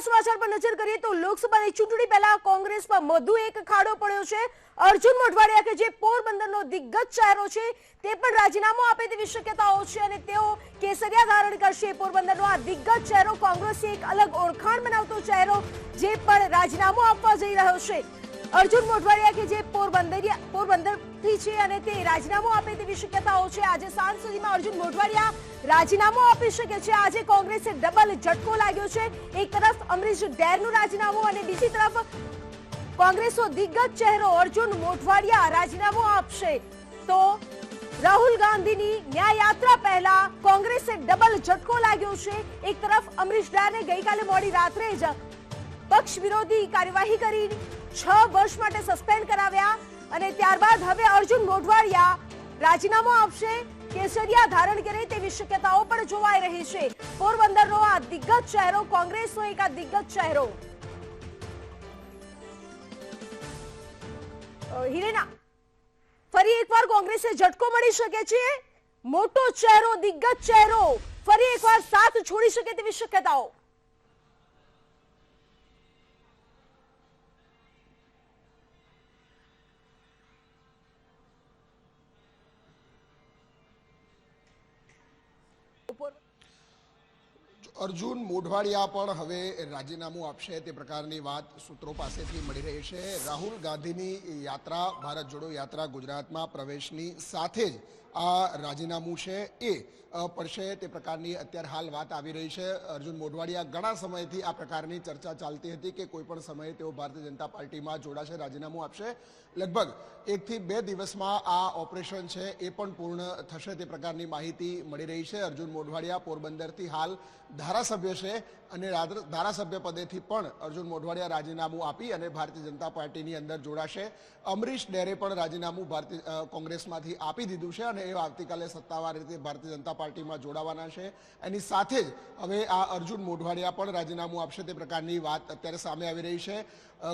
મોટા સમાચાર પર નજર કરીએ તો લોકસભાની ચૂંટણી પહેલા કોંગ્રેસમાં વધુ એક ખાડો પડ્યો છે. અર્જુન મોઢવાડિયા કે જે પોરબંદરનો દિગ્ગજ ચહેરો છે, તે પણ રાજીનામું આપે તેવી શક્યતાઓ છે અને તેઓ કેસરિયા ધારણ કરશે. પોરબંદરનો આ દિગ્ગજ ચહેરો કોંગ્રેસની એક અલગ ઓળખાણ બનાવતો ચહેરો, જે પણ રાજીનામું આપવા જઈ રહ્યો છે. અર્જુન મોઢવાડિયા કે જે પોરબંદરિયા પોરબંદરથી છે અને તે રાજીનામું આપે તેવી શક્યતાઓ છે. આજે સાંજ સુધીમાં અર્જુન મોઢવાડિયા રાજીનામું આપી શકે છે. આજે કોંગ્રેસે ડબલ ઝટકો લાગ્યો છે. એક તરફ અમરીશ ડેરનું રાજીનામું અને બીજી તરફ કોંગ્રેસનો દિગ્ગજ ચહેરો અર્જુન મોઢવાડિયા રાજીનામું આપશે. તો રાહુલ ગાંધીની ન્યાય યાત્રા પહેલા કોંગ્રેસે ડબલ ઝટકો લાગ્યો છે. એક તરફ અમરીશ ડેરને ગઈકાલે મોડી રાત્રે જ પક્ષ વિરોધી કાર્યવાહી કરી છ વર્ષ માટે સસ્પેન્ડ કરાવ્યા અને ત્યારબાદ હવે અર્જુન મોઢવાડિયા રાજીનામું આપશે, કેસરિયા ધારણ કરે તેવી શક્યતાઓ પણ જોવાઈ રહી છે. પોરબંદરનો આ દિગ્ગજ ચહેરો, કોંગ્રેસનો એક આ દિગ્ગજ ચહેરો. હિરેના, ફરી એકવાર કોંગ્રેસે ઝટકો મળી શકે છે? મોટો ચહેરો, દિગ્ગજ ચહેરો, ફરી એકવાર સાથ છોડી શકે તેવી શક્યતાઓ. અર્જુન મોઢવાડિયા પણ હવે રાજીનામું આપશે તે પ્રકારની વાત સૂત્રો પાસેથી મળી રહી છે. રાહુલ ગાંધીની યાત્રા, ભારત જોડો યાત્રા ગુજરાતમાં પ્રવેશની સાથે જ આ રાજીનામું છે એ પડશે તે પ્રકારની અત્યારે હાલ વાત આવી રહી છે. અર્જુન મોઢવાડિયા ઘણા સમયથી આ પ્રકારની ચર્ચા ચાલતી હતી કે કોઈ પણ સમયે તેઓ ભારતીય જનતા પાર્ટીમાં જોડાશે, રાજીનામું આપશે. લગભગ એકથી બે દિવસમાં આ ઓપરેશન છે એ પણ પૂર્ણ થશે તે પ્રકારની માહિતી મળી રહી છે. અર્જુન મોઢવાડિયા પોરબંદરથી હાલ ધારાસભ્ય છે અને ધારાસભ્ય પદેથી પણ અર્જુન મોઢવાડિયા રાજીનામું આપી અને ભારતીય જનતા પાર્ટીની અંદર જોડાશે. અમરીશ ડેરે પણ રાજીનામું ભારતીય કોંગ્રેસમાંથી આપી દીધું છે અને એ આવતીકાલે સત્તાવાર રીતે ભારતીય જનતા પાર્ટીમાં જોડાવાના છે. એની સાથે જ હવે આ અર્જુન મોઢવાડિયા પણ રાજીનામું આપશે તે પ્રકારની વાત અત્યારે સામે આવી રહી છે.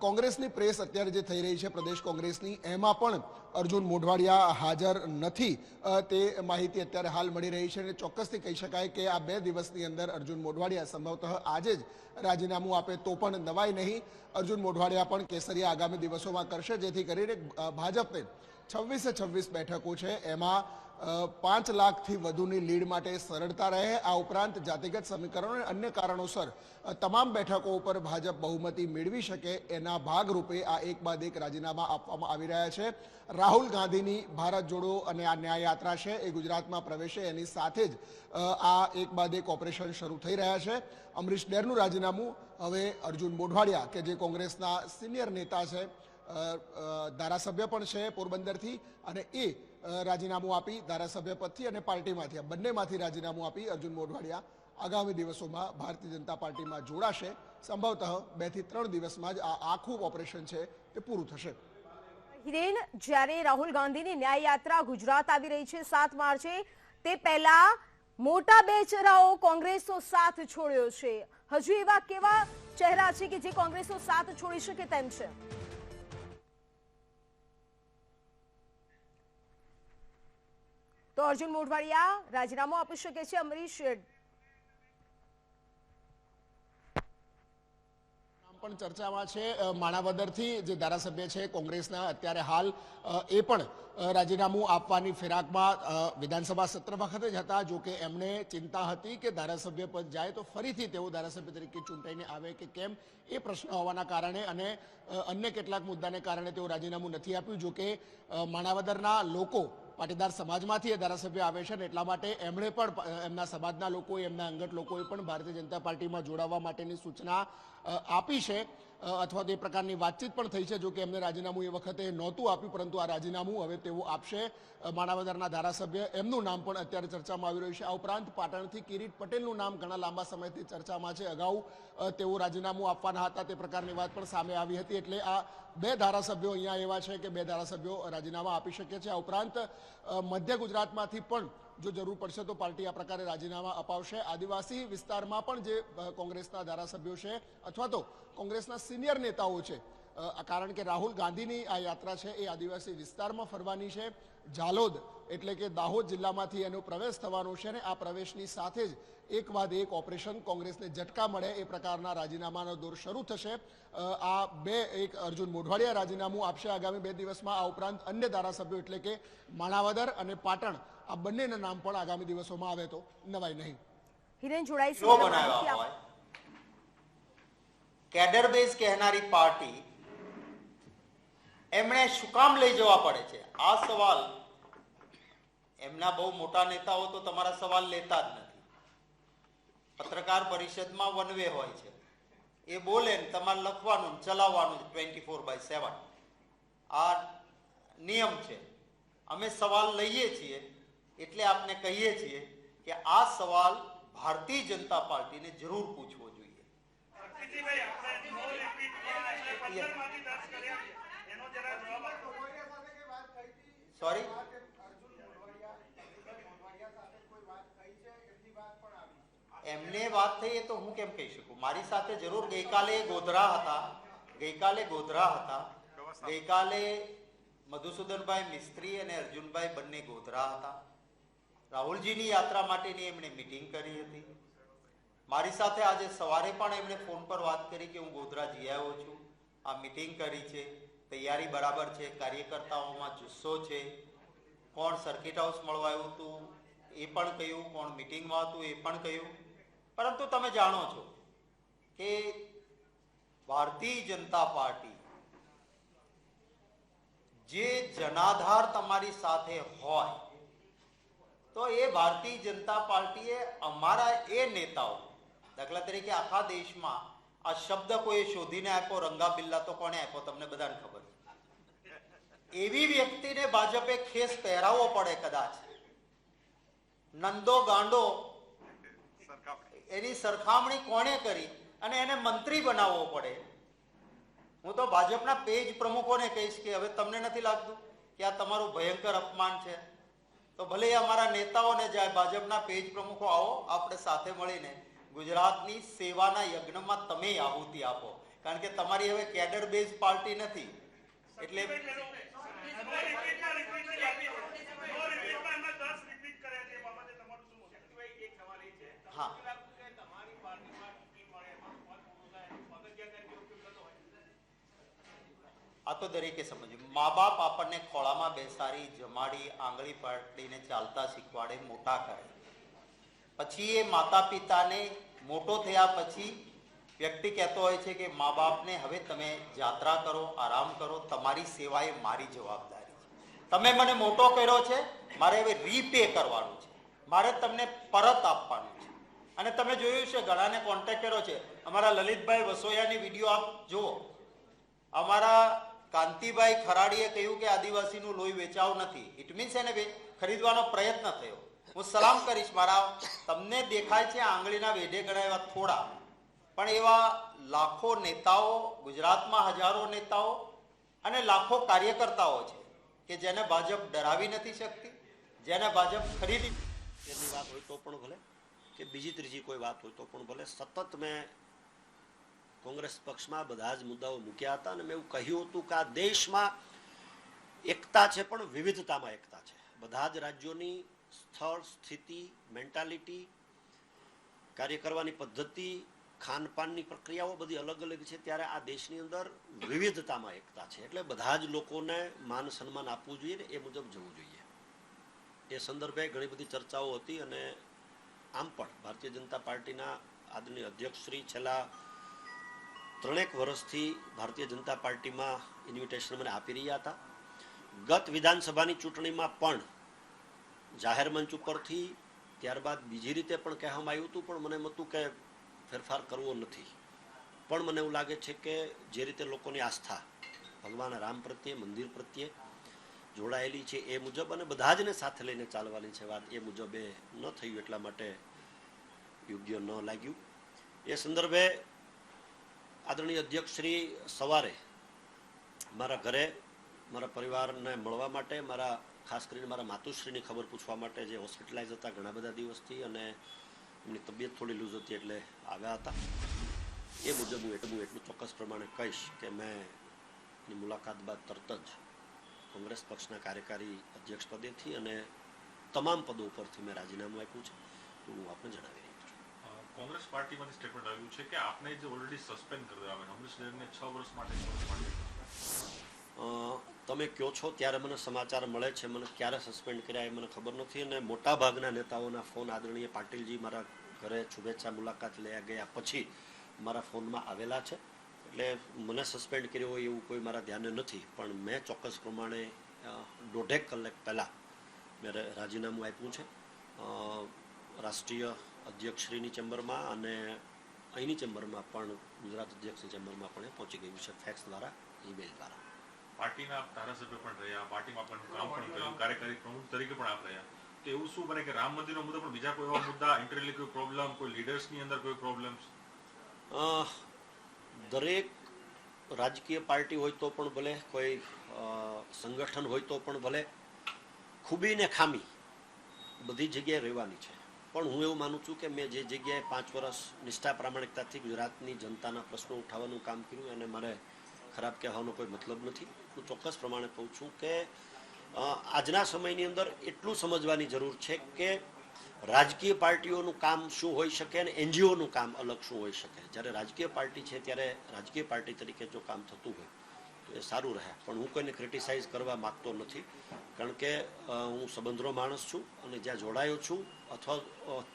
કોંગ્રેસની પ્રેસ અત્યારે જે થઈ રહી છે પ્રદેશ કોંગ્રેસની, એમાં પણ અર્જુન મોઢવાડિયા હાજર નથી. તે માહિતી અત્યારે હાલ મળી રહી છે અને ચોક્કસથી કહી શકાય કે આ બે દિવસની અંદર અર્જુન મોઢવાડિયા સંભવતઃ આજે જ રાજીનામું આપે તો પણ નવાય નહીં. અર્જુન મોઢવાડિયા પણ કેસરિયા આગામી દિવસોમાં કરશે, જેથી કરીને ભાજપને છવ્વીસે છવ્વીસ બેઠકો છે. એમાં પાંચ લાખથી વધુની લીડ માટે સરળતા રહે. આ ઉપરાંત જાતિગત સમીકરણો અને અન્ય કારણોસર તમામ બેઠકો ઉપર ભાજપ બહુમતી મેળવી શકે એના ભાગરૂપે આ એક બાદ એક રાજીનામા આપવામાં આવી રહ્યા છે. રાહુલ ગાંધીની ભારત જોડો અને આ ન્યાય યાત્રા છે એ ગુજરાતમાં પ્રવેશે એની સાથે જ આ એક બાદ એક ઓપરેશન શરૂ થઈ રહ્યા છે. અમરીશ ડેરનું રાજીનામું હવે અર્જુન મોઢવાડિયા, કે જે કોંગ્રેસના સિનિયર નેતા છે ધારાસભ્ય પણ છે પોરબંદરથી અને એ રાજીનામું આપી ધારાસભ્ય પદથી અને પાર્ટીમાંથી, આ બંનેમાંથી રાજીનામું આપી અર્જુન મોઢવાડિયા. આગામી દિવસોમાં ભારતીય જનતા પાર્ટીમાં જોડાશે. સંભવતઃ બેથી ત્રણ દિવસમાં જ આ આખું ઓપરેશન છે તે પૂરું થશે. હિરેન, જ્યારે રાહુલ ગાંધીની ન્યાય યાત્રા ગુજરાત આવી રહી છે સાત માર્ચે, તે પહેલા મોટા બે ચહેરાઓ કોંગ્રેસનો સાથ છોડ્યો છે. હજુ એવા કેવા ચહેરા છે કે જે કોંગ્રેસનો સાથ છોડી શકે તેમ છે? તો અર્જુન મોઢવાડિયા, રાજીનામું આપી શકે છે અમરીશ પણ ચર્ચામાં છે. માણાવદરથી જે ધારાસભ્ય છે, કોંગ્રેસના અત્યારે હાલ એ પણ રાજીનામું આપવાની ફિરાકમાં વિધાનસભા સત્ર વખતે જ હતા. જો કે એમને ચિંતા હતી કે ધારાસભ્ય પદ જાય તો ફરીથી તેઓ ધારાસભ્ય તરીકે ચૂંટાઈને આવે કે કેમ, એ પ્રશ્ન હોવાના કારણે અને અન્ય કેટલાક મુદ્દાને કારણે તેઓ રાજીનામું નથી આપ્યું. જો કે માણાવદરના લોકો પાટીદાર સમાજમાંથી એ ધારાસભ્ય આવે છે ને એટલા માટે એમણે પણ એમના સમાજના લોકોએ, એમના અંગત લોકોએ પણ ભારતીય જનતા પાર્ટીમાં જોડાવા માટેની સૂચના આપી છે. અથવા તો એ પ્રકારની વાતચીત પણ થઈ છે. જો કે એમને રાજીનામું એ વખતે નહોતું આપ્યું, પરંતુ આ રાજીનામું હવે તેઓ આપશે. માણાવદરના ધારાસભ્ય એમનું નામ પણ અત્યારે ચર્ચામાં આવી રહ્યું છે. આ ઉપરાંત પાટણથી કિરીટ પટેલનું નામ ઘણા લાંબા સમયથી ચર્ચામાં છે. અગાઉ તેઓ રાજીનામું આપવાના હતા. તે પ્રકારની વાત પણ સામે આવી હતી. એટલે આ બે ધારાસભ્યો અહીંયા એવા છે કે બે ધારાસભ્યો રાજીનામા આપી શકે છે. આ ઉપરાંત મધ્ય ગુજરાતમાંથી પણ જો જરૂર પડશે તો પાર્ટી આ પ્રકારે રાજીનામા અપાવશે. આદિવાસી વિસ્તારમાં પણ જે કોંગ્રેસના ધારાસભ્યો છે અથવા તો કોંગ્રેસના સિનિયર નેતાઓ છે કારણ કે રાહુલ ગાંધીની આ યાત્રા છે એ આદિવાસી વિસ્તારમાં ફરવાની છે. ઝાલોદ એટલે કે દાહોદ જિલ્લામાંથી એનો પ્રવેશ થવાનો છે અને આ પ્રવેશની સાથે જ એક બાદ એક ઓપરેશન કોંગ્રેસને ઝટકા મળે એ પ્રકારના રાજીનામાનો દોર શરૂ થશે. આ બે, એક અર્જુન મોઢવાડિયા રાજીનામું આપશે. આગામી બે દિવસમાં આ ઉપરાંત અન્ય ધારાસભ્યો એટલે કે માણાવદર અને પાટણ આ બંનેના નામ પણ આગામી દિવસોમાં આવે તો નવાય નહીં. હિરેન જોડાઈશું બનાવ્યા હોય. કેડર બેઝ કહેનારી પાર્ટી એમણે શું કામ લઈ જવા પડે છે? આ સવાલ એમના બહુ મોટા નેતાઓ તો તમારા સવાલ લેતા જ નથી. પત્રકાર પરિષદમાં વન વે હોય છે. એ બોલે ને તમારે લખવાનું ચલાવવાનું ટ્વેન્ટી ફોર બાય સેવન આ નિયમ છે. અમે સવાલ લઈએ છીએ. એટલે આપને કહીએ છીએ કે આ સવાલ ભારતીય જનતા પાર્ટીને જરૂર પૂછવો જોઈએ. સોરી એમને વાત થઈ એ તો હું કેમ કહી શકું? મારી સાથે જરૂર ગઈકાલે ગોધરા હતા. ગઈકાલે ગોધરા હતા. ગઈકાલે મધુસૂદનભાઈ મિસ્ત્રી અને અર્જુનભાઈ બંને ગોધરા હતા. રાહુલજીની યાત્રા માટેની એમણે મિટિંગ કરી હતી. મારી સાથે આજે સવારે પણ એમણે ફોન પર વાત કરી કે હું ગોધરા જઈ આવ્યો છું. આ મિટિંગ કરી છે. તૈયારી બરાબર છે. કાર્યકર્તાઓમાં જુસ્સો છે. કોણ સર્કિટ હાઉસ મળવા આવ્યું હતું? એ પણ કહ્યું. કોણ મિટિંગમાં હતું? એ પણ કહ્યું. પરંતુ તમે જાણો છો કે ભારતીય જનતા પાર્ટી જે જનાધાર તમારી સાથે હોય તો એ ભારતીય જનતા પાર્ટીએ અમારા એ નેતાઓ, દાખલા તરીકે આખા દેશમાં આ શબ્દ કોઈ શોધીને આપ્યો રંગા બિલ્લા તો કોને આપ્યો, તમને બધાને ખબર એવી વ્યક્તિને ભાજપે ખેસ પહેરાવવો પડે કદાચ. નંદો ગાંડો એની સરખામણી કોણે કરી અને એને મંત્રી બનાવવો પડે? હું તો ભાજપના પેજ પ્રમુખોને કહીશ કે હવે તમને નથી લાગતું કે આ તમારું ભયંકર અપમાન છે? તો ભલે અમારા નેતાઓને જાય, ભાજપના પેજ પ્રમુખો આવો, આપણે સાથે મળીને ગુજરાતની સેવાના યજ્ઞમાં તમે આહુતિ આપો. કારણ કે તમારી હવે કેડર બેઝ પાર્ટી નથી. એટલે નો રિપીટમાં રિપીટની વાત છે. નો રિપીટમાં એમને દસ રિપીટ કર્યા છે. એ બાબતે તમારું શું મત? હા આ તો દરેકે સમજ્યું. મા બાપ આપણને ખોળામાં બેસાડી, જમાડી, આંગળી પાડીને ચાલતા શીખવાડે, મોટા કરે. પછી એ માતા પિતાને મોટો થયા પછી વ્યક્તિ કહેતો હોય છે કે મા બાપને હવે તમે યાત્રા કરો, આરામ કરો, તમારી સેવા એ મારી જવાબદારી છે. તમે મને મોટો કર્યો છે, મારે હવે રીપે કરવાનું છે. મારે તમને પરત આપવાનું છે. અને તમે જોયું છે ઘણાને કોન્ટેક્ટ કર્યો છે. અમારા લલિતભાઈ વસોયાની વીડિયો આપ જુઓ. અમારા કાંતિભાઈ ખરાડીએ કહ્યું કે આદિવાસીનું લોહી વેચાવ નથી. ઇટ મીન્સ એને ખરીદવાનો પ્રયત્ન થયો. હું સલામ કરીશ મારા તમને દેખાય છે આંગળીના વેઢે એવા થોડા. પણ એવા લાખો નેતાઓ, ગુજરાતમાં હજારો નેતાઓ અને લાખો કાર્યકર્તાઓ છે કે જેને ભાજપ ડરાવી નથી શકતી, જેને ભાજપ ખરીદી એની વાત હોય તો પણ ભલે, કે બીજી ત્રીજી કોઈ વાત હોય તો પણ ભલે. સતત મેં કોંગ્રેસ પક્ષમાં બધા જ મુદ્દાઓ મૂક્યા હતા અને મેં એવું કહ્યું હતું કે આ દેશમાં એકતા છે પણ વિવિધતામાં એકતા છે. બધા જ રાજ્યોની સ્થળ, સ્થિતિ, મેન્ટાલિટી, કાર્ય કરવાની પદ્ધતિ, ખાનપાનની પ્રક્રિયાઓ બધી અલગ અલગ છે. ત્યારે આ દેશની અંદર વિવિધતામાં એકતા છે. એટલે બધા જ લોકોને માન સન્માન આપવું જોઈએ ને એ મુજબ જવું જોઈએ. એ સંદર્ભે ઘણી બધી ચર્ચાઓ હતી અને આમ પણ ભારતીય જનતા પાર્ટીના આદરણીય અધ્યક્ષશ્રી છેલ્લા ત્રણેક વર્ષથી ભારતીય જનતા પાર્ટીમાં ઇન્વિટેશન મને આપી રહ્યા હતા. ગત વિધાનસભાની ચૂંટણીમાં પણ જાહેર મંચ ઉપરથી ત્યારબાદ બીજી રીતે પણ કહેવામાં આવ્યું હતું, પણ મને એમ હતું કે ફેરફાર કરવો નથી. પણ મને એવું લાગે છે કે જે રીતે લોકોની આસ્થા, ભગવાન રામ પ્રત્યે, મંદિર પ્રત્યે જોડાયેલી છે એ મુજબ અને બધા જને સાથે લઈને ચાલવાની છે વાત, એ મુજબ એ ન થયું એટલા માટે યોગ્ય ન લાગ્યું. એ સંદર્ભે આદરણીય અધ્યક્ષશ્રી સવારે મારા ઘરે, મારા પરિવારને મળવા માટે, મારા ખાસ કરીને મારા માતુશ્રીની ખબર પૂછવા માટે જે હોસ્પિટલાઇઝ હતા ઘણા બધા દિવસથી અને એમની તબિયત થોડી લૂઝ હતી એટલે આવ્યા હતા. એ મુજબ હું એટલું એટલું ચોક્કસ પ્રમાણે કહીશ કે મેં એની મુલાકાત બાદ તરત જ કોંગ્રેસ પક્ષના કાર્યકારી અધ્યક્ષ પદેથી અને તમામ પદો ઉપરથી મેં રાજીનામું આપ્યું છે. હું આપને જણાવી કોંગ્રેસ પાર્ટીમાંથી સ્ટેટમેન્ટ આવ્યું છે કે આપને જે ઓલરેડી સસ્પેન્ડ કરી દેવા આવે અમરીશ ડેરને છ વર્ષ માટે માટે તમે કહો છો? ત્યારે મને સમાચાર મળે છે, મને ક્યારે સસ્પેન્ડ કર્યા એ મને ખબર નથી અને મોટાભાગના નેતાઓના ફોન આદરણીય પાટીલજી મારા ઘરે શુભેચ્છા મુલાકાત લઈ ગયા પછી મારા ફોનમાં આવેલા છે. એટલે મને સસ્પેન્ડ કર્યો હોય એવું કોઈ મારા ધ્યાને નથી. પણ મેં ચોક્કસ પ્રમાણે દોઢેક કલાક પહેલાં મેં રાજીનામું આપ્યું છે. રાષ્ટ્રીય અધ્યક્ષશ્રીની ચેમ્બરમાં અને અહીંની ચેમ્બરમાં પણ ગુજરાત અધ્યક્ષની ચેમ્બરમાં પણ એ પહોંચી ગયું છે ફેક્સ દ્વારા ઈમેલ દ્વારા. પાર્ટીના ધારાસભ્ય પણ રહ્યા પાર્ટીમાં પણ કામ પણ કર્યું કાર્યકારી પ્રમુખ તરીકે પણ આપ રહ્યા. તો એવું શું બને કે રામ મંદિરનો મુદ્દો પણ બીજા કોઈ એવા મુદ્દા ઇન્ટરલી કોઈ પ્રોબ્લેમ કોઈ લીડર્સની અંદર કોઈ પ્રોબ્લેમ્સ દરેક રાજકીય પાર્ટી હોય તો પણ ભલે કોઈ સંગઠન હોય તો પણ ભલે ખૂબી ને ખામી બધી જગ્યાએ રહેવાની છે. પણ હું એવું માનું છું કે મેં જે જગ્યાએ પાંચ વર્ષ નિષ્ઠા પ્રામાણિકતાથી ગુજરાતની જનતાના પ્રશ્નો ઉઠાવવાનું કામ કર્યું અને મારે ખરાબ કહેવાનો કોઈ મતલબ નથી. હું ચોક્કસ પ્રમાણે કહું છું કે આજના સમયની અંદર એટલું સમજવાની જરૂર છે કે રાજકીય પાર્ટીઓનું કામ શું હોઈ શકે અને એનજીઓનું કામ અલગ શું હોઈ શકે. જ્યારે રાજકીય પાર્ટી છે ત્યારે રાજકીય પાર્ટી તરીકે જો કામ થતું હોય એ સારું રહે. પણ હું કોઈને ક્રિટિસાઇઝ કરવા માગતો નથી. કારણ કે હું સંબંધનો માણસ છું અને જ્યાં જોડાયો છું, અથવા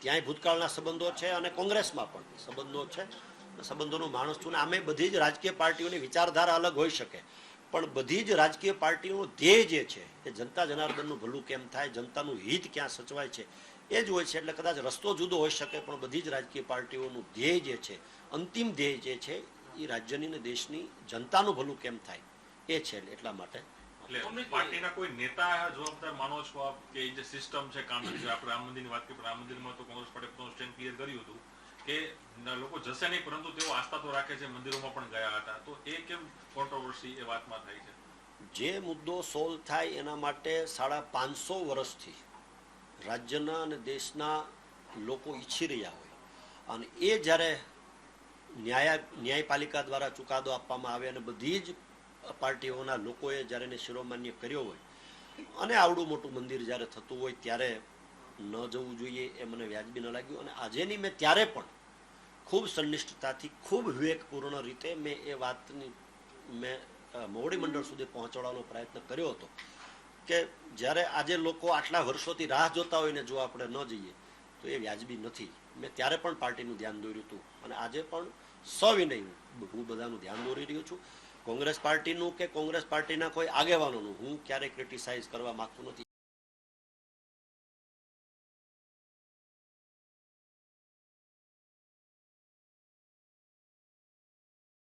ત્યાંય ભૂતકાળના સંબંધો છે અને કોંગ્રેસમાં પણ સંબંધો છે. સંબંધોનો માણસ છું ને આમે બધી જ રાજકીય પાર્ટીઓની વિચારધારા અલગ હોઈ શકે. પણ બધી જ રાજકીય પાર્ટીઓનો ધ્યેય જે છે, એ જનતા જનાર્દનનું ભલું કેમ થાય, જનતાનું હિત ક્યાં સચવાય છે, એ જ હોય છે. એટલે કદાચ રસ્તો જુદો હોઈ શકે, પણ બધી જ રાજકીય પાર્ટીઓનું ધ્યેય જે છે, અંતિમ ધ્યેય જે છે એ રાજ્યની ને દેશની જનતાનું ભલું કેમ થાય? એ છે એટલા માટે. પાર્ટીના કોઈ નેતા જવાબદાર માનો છો આપ કે જે સિસ્ટમ છે કામ જે આપણે રામ મંદિરની વાત કરી રામ મંદિરમાં તો કોંગ્રેસ પાર્ટી પોતાનું સ્ટેન્ડ ક્લિયર કર્યું હતું કે લોકો જશે નહીં પરંતુ તેઓ આસ્થા તો રાખે છે મંદિરોમાં પણ ગયા હતા. તો એ કેમ કોન્ટ્રોવર્સી એ વાતમાં થાય છે? જે મુદ્દો સોલ્વ થાય એના માટે સાડા પાંચસો વર્ષથી રાજ્યના અને દેશના લોકો ઈચ્છી રહ્યા હોય. અને એ જ્યારે ન્યાય, ન્યાયપાલિકા દ્વારા ચુકાદો આપવામાં આવે અને બધી જ પાર્ટીઓના લોકોએ જ્યારે એને શિરોમાન્ય કર્યો હોય અને આવડું મોટું મંદિર જ્યારે થતું હોય ત્યારે ન જવું જોઈએ એ મને વ્યાજબી ન લાગ્યું અને આજેની મેં ત્યારે પણ ખૂબ સંનિષ્ઠતાથી, ખૂબ વિવેકપૂર્ણ રીતે મેં એ વાતની મેં મોવડી મંડળ સુધી પહોંચાડવાનો પ્રયત્ન કર્યો હતો કે જ્યારે આજે લોકો આટલા વર્ષોથી રાહ જોતા હોય ને જો આપણે ન જઈએ તો એ વ્યાજબી નથી. મેં ત્યારે પણ પાર્ટીનું ધ્યાન દોર્યું હતું અને આજે પણ સવિનય હું. બધાનું ધ્યાન દોરી રહ્યો છું. કોંગ્રેસ પાર્ટીનું કે કોંગ્રેસ પાર્ટીના કોઈ આગેવાનોનું હું ક્યારેય ક્રિટિસાઇઝ કરવા માગતો નથી.